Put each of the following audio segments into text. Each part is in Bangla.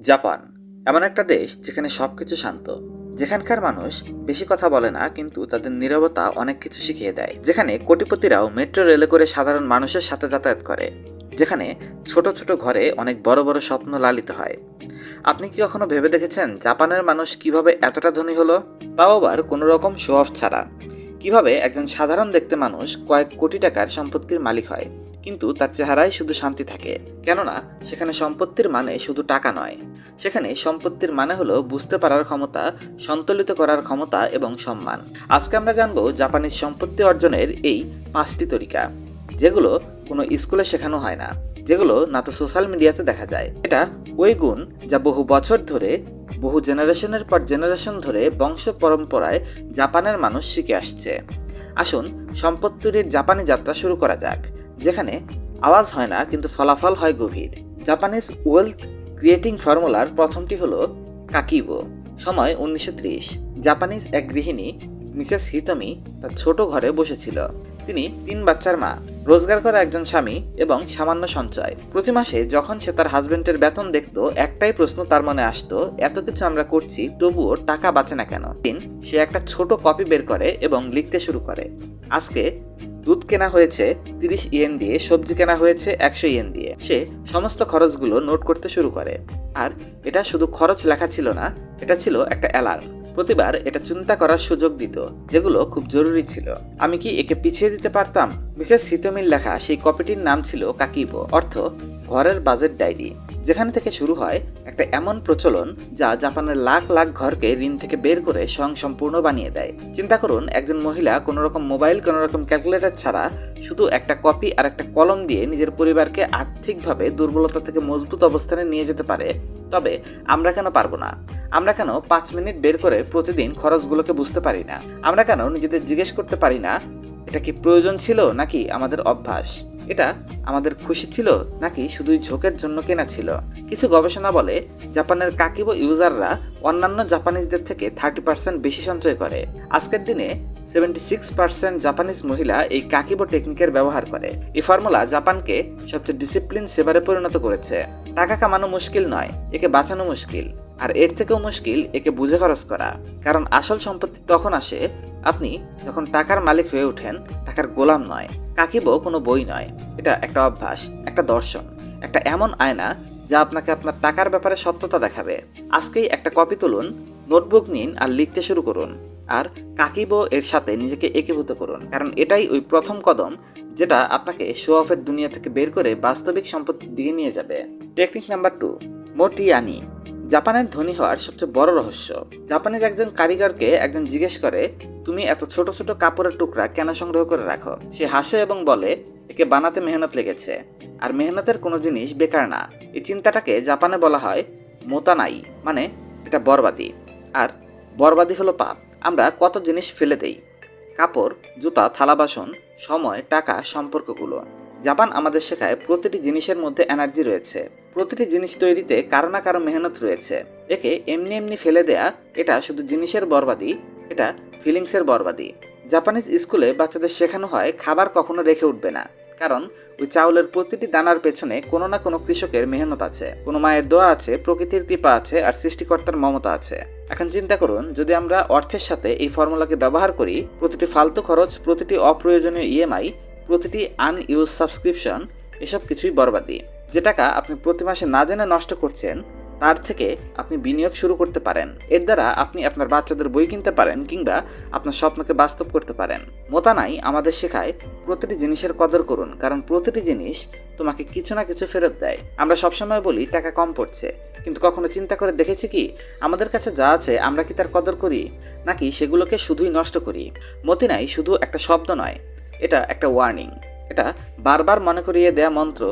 জাপান, এমন একটা দেশ যেখানে সবকিছু শান্ত। যেখানকার মানুষ বেশি কথা বলে না, কিন্তু তাদের নীরবতা অনেক কিছু শিখিয়ে দেয়। যেখানে কোটিপতিরাও মেট্রো রেলে করে সাধারণ মানুষের সাথে যাতায়াত করে। যেখানে ছোট ছোট ঘরে অনেক বড় বড় স্বপ্ন লালিত হয়। আপনি কি কখনো ভেবে দেখেছেন জাপানের মানুষ কীভাবে এতটা ধনী হলো? তাও আবার কোনো রকম শো অফ ছাড়া। কীভাবে একজন সাধারণ দেখতে মানুষ কয়েক কোটি টাকার সম্পত্তির মালিক হয়? কিন্তু তার চেহারায় শুধু শান্তি থাকে। কেননা, সেখানে সম্পত্তির মানে শুধু টাকা নয়। সেখানে সম্পত্তির মানে হলো বুঝতে পারার ক্ষমতা, সন্তুলিত করার ক্ষমতা এবং সম্মান। আজকে আমরা জানব জাপানিজ সম্পত্তি অর্জনের এই পাঁচটি তরিকা, যেগুলো কোনো স্কুলে শেখানো হয় না, যেগুলো না তো সোশ্যাল মিডিয়াতে দেখা যায়। এটা ওই গুণ যা বহু বছর ধরে বহু জেনারেশনের পর জেনারেশন ধরে বংশ পরম্পরায় জাপানের মানুষ শিখে আসছে। আসুন সম্পত্তির জাপানি যাত্রা শুরু করা যাক, যেখানে আওয়াজ হয় না, কিন্তু ফলাফল হয় গভীর। জাপানিজ ওয়েলথ ক্রিয়েটিং ফর্মুলার প্রথমটি হলো কাকিবো। সময় উনিশশো ত্রিশ। জাপানিজ এক গৃহিণী, মিসেস হিতমি, তার ছোট ঘরে বসেছিল। তিনি তিন বাচ্চার মা, রোজগার করা একজন স্বামী এবং সামান্য সঞ্চয়। প্রতি মাসে যখন সে তার হাজবেন্ডের বেতন দেখত, একটাই প্রশ্ন তার মনে আসতো, এত কিছু আমরা করছি, তবুও টাকা বাঁচে না কেন? দিন সে একটা ছোট কপি বের করে এবং লিখতে শুরু করে। আজকে দুধ কেনা হয়েছে তিরিশ ইয়েন দিয়ে, সবজি কেনা হয়েছে একশো ইয়েন দিয়ে। সে সমস্ত খরচগুলো নোট করতে শুরু করে। আর এটা শুধু খরচ লেখা ছিল না, এটা ছিল একটা অ্যালার্ম প্রতিবার এটা চিন্তা করার সুযোগ দিত, যেগুলো খুব জরুরি ছিল। আমি কি একে পিছিয়ে দিতে পারতাম? মিসেস হিতমির লেখা সেই কপিটির নাম ছিল কাকিবো, অর্থ ঘরের বাজেট ডায়েরি, যেখান থেকে শুরু হয় একটা এমন প্রচলন যা জাপানের লাখ লাখ ঘরকে ঋণ থেকে বের করে স্বয়ংসম্পূর্ণ বানিয়ে দেয়। চিন্তা করুন, একজন মহিলা কোনো রকম মোবাইল কোনো রকম ক্যালকুলেটর ছাড়া শুধু একটা কপি আর একটা কলম দিয়ে নিজের পরিবারকে আর্থিকভাবে দুর্বলতা থেকে মজবুত অবস্থানে নিয়ে যেতে পারে তবে আমরা কেন পারব না? আমরা কেন পাঁচ মিনিট বের করে প্রতিদিন খরচগুলোকে বুঝতে পারি না? আমরা কেন নিজেদের জিজ্ঞেস করতে পারি না, এটা কি প্রয়োজন ছিল নাকি আমাদের অভ্যাস? এটা আমাদের খুশি ছিল নাকি শুধুই ঝোঁকের জন্য কেনা ছিল? কিছু গবেষণা বলে জাপানের কাকিবো ইউজাররা অন্যান্য জাপানিজদের থেকে থার্টি পার্সেন্ট বেশি সঞ্চয় করে। আজকের দিনে সেভেন্টি সিক্স পার্সেন্ট জাপানিজ মহিলা এই কাকিবো টেকনিকের ব্যবহার করে। এই ফর্মুলা জাপানকে সবচেয়ে ডিসিপ্লিন সেবারে পরিণত করেছে। টাকা কামানো মুশকিল নয়, একে বাঁচানো মুশকিল। আর এর থেকেও মুশকিল, একে বুঝে খরচ করা। কারণ আসল সম্পত্তি তখন আসে আপনি যখন টাকার মালিক হয়ে ওঠেন, টাকার গোলাম নয় কাকিব কোনো বই নয়। এটা একটা অভ্যাস, একটা দর্শন, একটা এমন আয়না যা আপনাকে আপনার টাকার ব্যাপারে সত্যতা দেখাবে। আজকেই একটা কপি তুলুন, নোটবুক নিন আর লিখতে শুরু করুন। আর কাকিবো এর সাথে নিজেকে একীভূত করুন, কারণ এটাই ওই প্রথম কদম যেটা আপনাকে শো অফের দুনিয়া থেকে বের করে বাস্তবিক সম্পত্তির দিকে নিয়ে যাবে। টেকনিক নাম্বার টু মোটিয়ানি জাপানের ধনী হওয়ার সবচেয়ে বড় রহস্য। জাপানিজ একজন কারিগরকে একজন জিজ্ঞেস করে তুমি এত ছোট ছোট কাপড়ের টুকরা কেন সংগ্রহ করে রাখো? সে হাসে এবং বলে, একে বানাতে মেহনত লেগেছে। আর মেহনতের কোনো জিনিস বেকার না। এই চিন্তাটাকে জাপানে বলা হয় মোতানাই মানে এটা বরবাদি। আর বরবাদি হলো পাপ। আমরা কত জিনিস ফেলে দেই। কাপড়, জুতা, থালা, বাসন, সময়, টাকা, সম্পর্কগুলো। জাপান আমাদের শেখায় প্রতিটি জিনিসের মধ্যে এনার্জি রয়েছে। প্রতিটি জিনিস তৈরিতে কারও না কারও মেহনত রয়েছে। একে এমনি এমনি ফেলে দেয়া, এটা শুধু জিনিসের বরবাদি এটা ফিলিংসের বরবাদি। জাপানিজ স্কুলে বাচ্চাদের শেখানো হয়, খাবার কখনো রেখে উঠবে না। কারণ, ওই চাউলের প্রতিটি দানার পেছনে কোনো না কোনো কৃষকের মেহনত আছে। কোনো মায়ের দোয়া আছে, প্রকৃতির কৃপা আছে, আর সৃষ্টিকর্তার মমতা আছে। এখন চিন্তা করুন, যদি আমরা অর্থের সাথে এই ফর্মুলাকে ব্যবহার করি, প্রতিটি ফালতু খরচ, প্রতিটি অপ্রয়োজনীয় ইএমআই প্রতিটি আনইউজ সাবস্ক্রিপশন এসব কিছুই বরবাদি। যে টাকা আপনি প্রতি মাসে না জেনে নষ্ট করছেন তার থেকে আপনি বিনিয়োগ শুরু করতে পারেন। এর দ্বারা আপনি আপনার বাচ্চাদের বই কিনতে পারেন কিংবা আপনার স্বপ্নকে বাস্তব করতে পারেন। মোতানাই আমাদের শেখায় প্রতিটি জিনিসের কদর করুন, কারণ প্রতিটি জিনিস তোমাকে কিছু না কিছু ফেরত দেয়। আমরা সবসময় বলি, টাকা কম পড়ছে। কিন্তু কখনো চিন্তা করে দেখেছি কি, আমাদের কাছে যা আছে, আমরা কি তার কদর করি, নাকি সেগুলোকে শুধুই নষ্ট করি? মতিনাই শুধু একটা শব্দ নয়, এটা একটা ওয়ার্নিং এটা বারবার মনে করিয়ে দেয়া মন্ত্র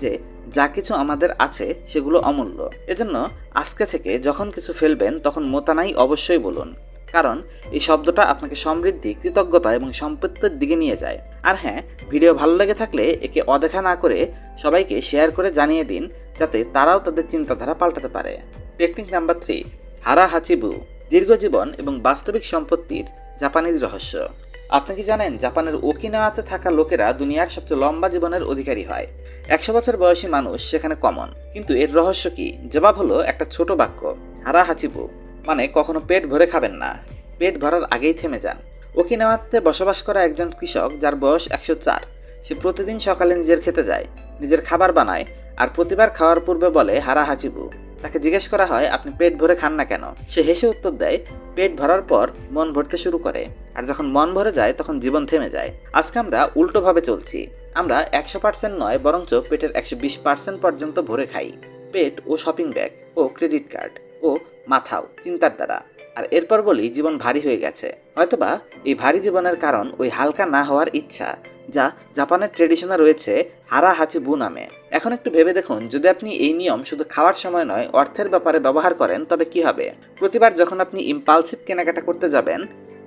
যে যা কিছু আমাদের আছে সেগুলো অমূল্য। এজন্য আজকে থেকে যখন কিছু ফেলবেন, তখন মোতানাই অবশ্যই বলুন। কারণ, এই শব্দটা আপনাকে সমৃদ্ধি, কৃতজ্ঞতা এবং সম্পত্তির দিকে নিয়ে যায়। আর হ্যাঁ ভিডিও ভালো লেগে থাকলে একে অদেখা না করে সবাইকে শেয়ার করে জানিয়ে দিন, যাতে তারাও তাদের চিন্তাধারা পাল্টাতে পারে। টেকনিক নাম্বার থ্রি হারা হাচিবু দীর্ঘজীবন এবং বাস্তবিক সম্পত্তির জাপানিজ রহস্য। আপনি কি জানেন, জাপানের ওকিনাওয়াতে থাকা লোকেরা দুনিয়ার সবচেয়ে লম্বা জীবনের অধিকারী হয়। একশো বছর বয়সী মানুষ সেখানে কমন। কিন্তু এর রহস্য কি? জবাব হলো একটা ছোট বাক্য হারা হাচিবু মানে কখনো পেট ভরে খাবেন না। পেট ভরার আগেই থেমে যান। ওকিনাওয়াতে বসবাস করা একজন কৃষক যার বয়স একশো চার। সে প্রতিদিন সকালে নিজের খেতে যায়, নিজের খাবার বানায় আর প্রতিবার খাওয়ার পূর্বে বলে হারা হাচিবু তাকে জিজ্ঞেস করা হয়, আপনি পেট ভরে খান না কেন? সে হেসে উত্তর দেয়, পেট ভরার পর মন ভরতে শুরু করে। আর যখন মন ভরে যায়, তখন জীবন থেমে যায়। আজকে আমরা উল্টোভাবে চলছি। আমরা একশো পার্সেন্ট নয়, বরঞ্চ পেটের একশো বিশ পার্সেন্ট পর্যন্ত ভরে খাই। পেট ও শপিং ব্যাগ ও ক্রেডিট কার্ড ও মাথাও, চিন্তার দ্বারা। আর এরপর বলি জীবন ভারী হয়ে গেছে। হয়তোবা এই ভারী জীবনের কারণ ওই হালকা না হওয়ার ইচ্ছা, যা জাপানের ট্রেডিশনে রয়েছে হারা হাচি বু নামে। এখন একটু ভেবে দেখুন, যদি আপনি এই নিয়ম শুধু খাওয়ার সময় নয়, অর্থের ব্যাপারে ব্যবহার করেন, তবে কি হবে? প্রতিবার যখন আপনি ইম্পালসিভ কেনাকাটা করতে যাবেন,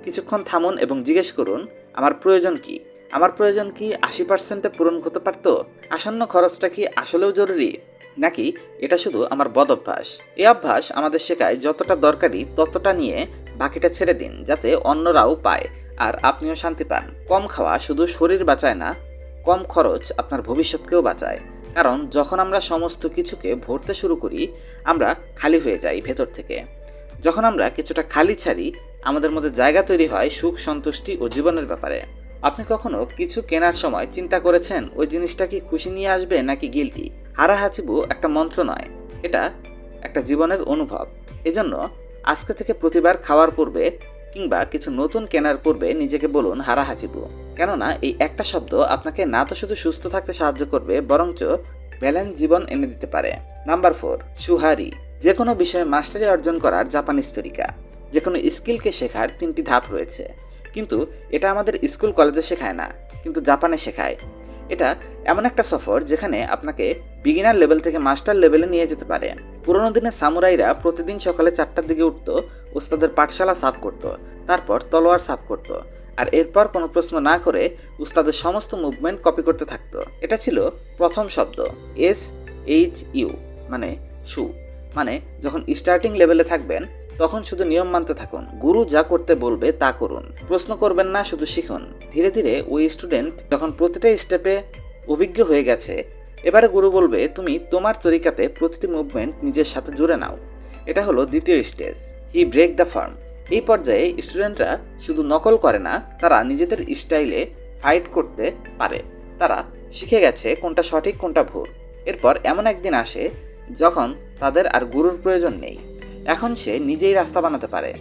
কিছুক্ষণ থামুন এবং জিজ্ঞেস করুন, আমার প্রয়োজন কি? আমার প্রয়োজন কি আশি পার্সেন্টে পূরণ করতে পারতো? আসন্ন খরচটা কি আসলেও জরুরি? নাকি এটা শুধু আমার বদ অভ্যাস? এই অভ্যাস আমাদের শেখায় যতটা দরকারি ততটা নিয়ে বাকিটা ছেড়ে দিন, যাতে অন্যরাও পায় আর আপনিও শান্তি পান। কম খাওয়া শুধু শরীর বাঁচায় না, কম খরচ আপনার ভবিষ্যৎকেও বাঁচায়। কারণ যখন আমরা সমস্ত কিছুকে ভরতে শুরু করি, আমরা খালি হয়ে যাই ভেতর থেকে। যখন আমরা কিছুটা খালি ছাড়ি, আমাদের মধ্যে জায়গা তৈরি হয় সুখ, সন্তুষ্টি ও জীবনের ব্যাপারে। আপনি কখনো কিছু কেনার সময় চিন্তা করেছেন, ওই জিনিসটা কি খুশি নিয়ে আসবে নাকি গিলটি হারা হাচিবু একটা মন্ত্র নয়, এটা একটা জীবনের অনুভব। এজন্য আজকে থেকে প্রতিবার খাওয়ার পূর্বে কিংবা কিছু নতুন কেনার পূর্বে নিজেকে বলুন হারা হাচিবু কেননা এই একটা শব্দ আপনাকে না তো শুধু সুস্থ থাকতে সাহায্য করবে, বরঞ্চ ব্যালেন্স জীবন এনে দিতে পারে। নাম্বার ফোর, সুহারি। যে কোনো বিষয়ে মাস্টারি অর্জন করার জাপানিজ তরিকা। যে কোনো স্কিলকে শেখার তিনটি ধাপ রয়েছে। কিন্তু এটা আমাদের স্কুল, কলেজে শেখায় না, কিন্তু জাপানে শেখায়। এটা এমন একটা সফর যেখানে আপনাকে বিগিনার লেভেল থেকে মাস্টার লেভেলে নিয়ে যেতে পারে। পুরোনো দিনে সামুরাইরা প্রতিদিন সকালে চারটার দিকে উঠতো উস্তাদের পাঠশালা সাফ করত, তারপর তলোয়ার সাফ করত, আর এরপর কোনো প্রশ্ন না করে উস্তাদের সমস্ত মুভমেন্ট কপি করতে থাকতো। এটা ছিল প্রথম শব্দ এস এইচ ইউ মানে সু। মানে যখন স্টার্টিং লেভেলে থাকবেন তখন শুধু নিয়ম মানতে থাকুন। গুরু যা করতে বলবে তা করুন। প্রশ্ন করবেন না, শুধু শিখুন। ধীরে ধীরে ওই স্টুডেন্ট যখন প্রতিটা স্টেপে অভিজ্ঞ হয়ে গেছে, এবারে গুরু বলবে, তুমি তোমার তরিকাতে প্রতিটি মুভমেন্ট নিজের সাথে জুড়ে নাও। এটা হলো দ্বিতীয় stage he break the farm এই পর্যায়ে স্টুডেন্টরা শুধু নকল করে না, তারা নিজেদের স্টাইলে ফাইট করতে পারে। তারা শিখে গেছে কোনটা সঠিক, কোনটা ভুল। এরপর এমন একদিন আসে যখন তাদের আর গুরুর প্রয়োজন নেই। এখন সে নিজেই রাস্তা বানাতে পারে।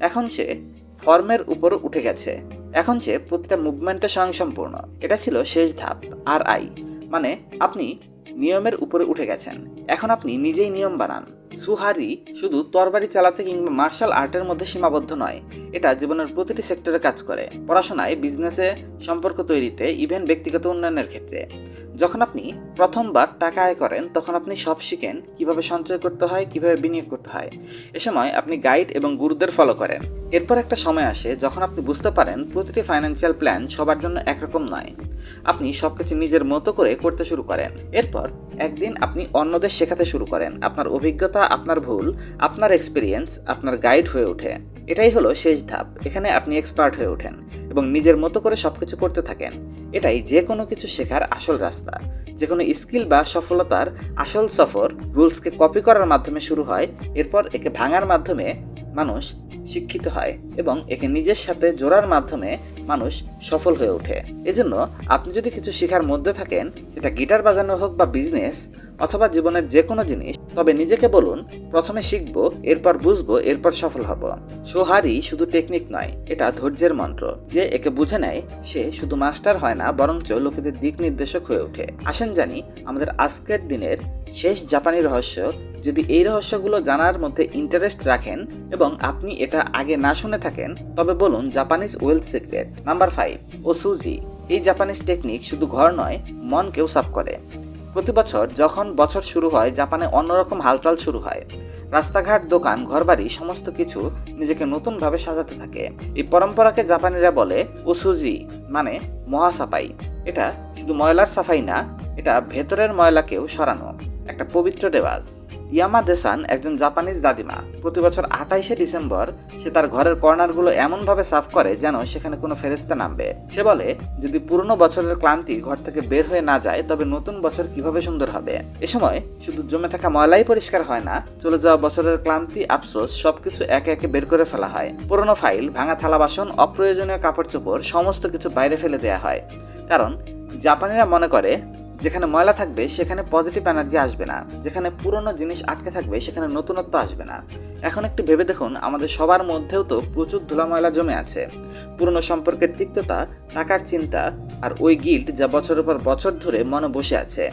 এখন সে ফর্মের উপর উঠে গেছে। এখন সে প্রতিটা মুভমেন্টে স্বয়ংসম্পূর্ণ। এটা ছিল শেষ ধাপ, আর আই। মানে আপনি নিয়মের উপরে উঠে গেছেন। এখন আপনি নিজেই নিয়ম বানান। সুহারি শুধু তরবারি চালাতে কিংবা মার্শাল আর্টের মধ্যে সীমাবদ্ধ নয়, এটা জীবনের প্রতিটি সেক্টরে কাজ করে। পড়াশোনায় বিজনেসে সম্পর্ক তৈরিতে ইভেন ব্যক্তিগত উন্নয়নের ক্ষেত্রে। যখন আপনি প্রথমবার টাকা আয় করেন, তখন আপনি সব শিখেন কীভাবে সঞ্চয় করতে হয়, কীভাবে বিনিয়োগ করতে হয়। এ সময় আপনি গাইড এবং গুরুদের ফলো করেন। এরপর একটা সময় আসে যখন আপনি বুঝতে পারেন প্রতিটি ফাইন্যান্সিয়াল প্ল্যান সবার জন্য একরকম নয়। আপনি সবকিছু নিজের মতো করে করতে শুরু করেন। এরপর একদিন আপনি অন্যদের শেখাতে শুরু করেন। আপনার অভিজ্ঞতা আপনার ভুল, আপনার এক্সপিরিয়েন্স আপনার গাইড হয়ে ওঠে। এটাই হলো শেষ ধাপ। এখানে আপনি এক্সপার্ট হয়ে ওঠেন এবং নিজের মতো করে সবকিছু করতে থাকেন। এটাই যে কোনো কিছু শেখার আসল রাস্তা। যে কোনো স্কিল বা সফলতার আসল সফর রুলসকে কপি করার মাধ্যমে শুরু হয়, এরপর একে ভাঙার মাধ্যমে মানুষ শিক্ষিত হয় এবং একে নিজের সাথে জোড়ার মাধ্যমে মানুষ সফল হয়ে ওঠে। এজন্য আপনি যদি কিছু শেখার মধ্যে থাকেন, সেটা গিটার বাজানো হোক বা বিজনেস অথবা জীবনের যে কোনো জিনিস, তবে নিজেকে বলুন, প্রথমে শিখব, এরপর বুঝব, এরপর সফল হব। সোহারি শুধু টেকনিক নয়, এটা ধৈর্যের মন্ত্র। যে একে বুঝে নেয়, সে শুধু মাস্টার হয় না, বরঞ্চ লোকেদের দিক নির্দেশক হয়ে ওঠে। আসেন জানি, আমাদের আজকের দিনের শেষ জাপানি রহস্য। যদি এই রহস্যগুলো জানার মধ্যে ইন্টারেস্ট রাখেন এবং আপনি এটা আগে না শুনে থাকেন, তবে বলুন, Japanese wealth secret. Number five ও সুজি এই জাপানিজ টেকনিক শুধু ঘর নয়, মনকেও সাফ করে। প্রতি বছর যখন বছর শুরু হয়, জাপানে অন্যরকম হালচাল শুরু হয়। রাস্তাঘাট, দোকান, ঘরবাড়ি সমস্ত কিছু নিজেকে নতুনভাবে সাজাতে থাকে। এই পরম্পরাকে জাপানিরা বলে ওসুজি মানে মহাসাফাই। এটা শুধু ময়লার সাফাই না, এটা ভেতরের ময়লাকেও সরানো। একটা পবিত্র রেওয়াজ। ইয়ামা দেসান একজন জাপানিজ দাদিমা। প্রতি বছর আঠাইশে ডিসেম্বর সে তার ঘরের কর্নারগুলো এমনভাবে সাফ করে যেন সেখানে কোনো ফেরেস্তা নামবে। সে বলে, যদি পুরনো বছরের ক্লান্তি ঘর থেকে বের হয়ে না যায়, তবে নতুন বছর কীভাবে সুন্দর হবে? এ সময় শুধু জমে থাকা ময়লাই পরিষ্কার হয় না, চলে যাওয়া বছরের ক্লান্তি, আফসোস সবকিছু একে একে বের করে ফেলা হয়। পুরনো ফাইল, ভাঙা থালা বাসন, অপ্রয়োজনীয় কাপড় চোপড়, সমস্ত কিছু বাইরে ফেলে দেওয়া হয়। কারণ, জাপানিরা মনে করে যেখানে ময়লা থাকবে, সেখানে পজিটিভ এনার্জি আসবে না। যেখানে পুরনো জিনিস আটকে থাকবে, সেখানে নতুনত্ব আসবে না। এখন একটু ভেবে দেখুন, আমাদের সবার মধ্যেও তো প্রচুর ধুলা ময়লা জমে আছে। পুরনো সম্পর্কের তিক্ততা, টাকার চিন্তা আর ওই গিল্ট যা বছরের পর বছর ধরে মনে বসে আছে।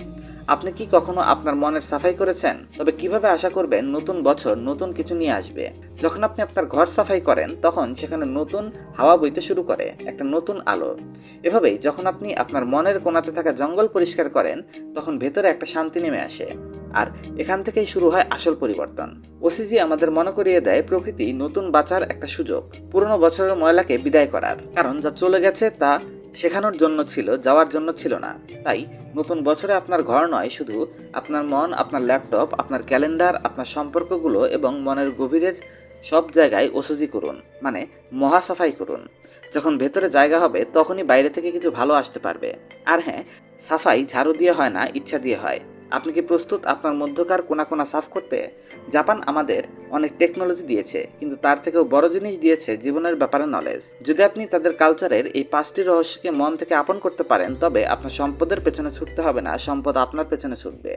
আপনি কি কখনো আপনার মনের সাফাই করেছেন? তবে কীভাবে আশা করবেন নতুন বছর নতুন কিছু নিয়ে আসবে? যখন আপনি আপনার ঘর সাফাই করেন, তখন সেখানে নতুন হাওয়া বইতে শুরু করে, একটা নতুন আলো। এভাবেই যখন আপনি আপনার মনের কোনাতে থাকা জঙ্গল পরিষ্কার করেন, তখন ভেতরে একটা শান্তি নেমে আসে। আর এখান থেকেই শুরু হয় আসল পরিবর্তন। ওসিজি আমাদের মনে করিয়ে দেয়, প্রকৃতি নতুন বাঁচার একটা সুযোগ। পুরনো বছরের ময়লাকে বিদায় করার। কারণ যা চলে গেছে তা শেখানোর জন্য ছিল, যাওয়ার জন্য ছিল না। তাই নতুন বছরে আপনার ঘর নয়, শুধু আপনার মন, আপনার ল্যাপটপ, আপনার ক্যালেন্ডার, আপনার সম্পর্কগুলো এবং মনের গভীরের সব জায়গায় ওসুজি করুন মানে মহাসাফাই করুন। যখন ভেতরে জায়গা হবে, তখনই বাইরে থেকে কিছু ভালো আসতে পারবে। আর হ্যাঁ সাফাই ঝাড়ু দিয়ে হয় না, ইচ্ছা দিয়ে হয়। আপনি কি প্রস্তুত আপনার মধ্যকার কোনা কোনা সাফ করতে? জাপান আমাদের অনেক টেকনোলজি দিয়েছে, কিন্তু তার থেকেও বড় জিনিস দিয়েছে জীবনের ব্যাপারে নলেজ যদি আপনি তাদের কালচারের এই পাঁচটি রহস্যকে মন থেকে আপন করতে পারেন, তবে আপনার সম্পদের পেছনে ছুটতে হবে না, সম্পদ আপনার পেছনে ছুটবে।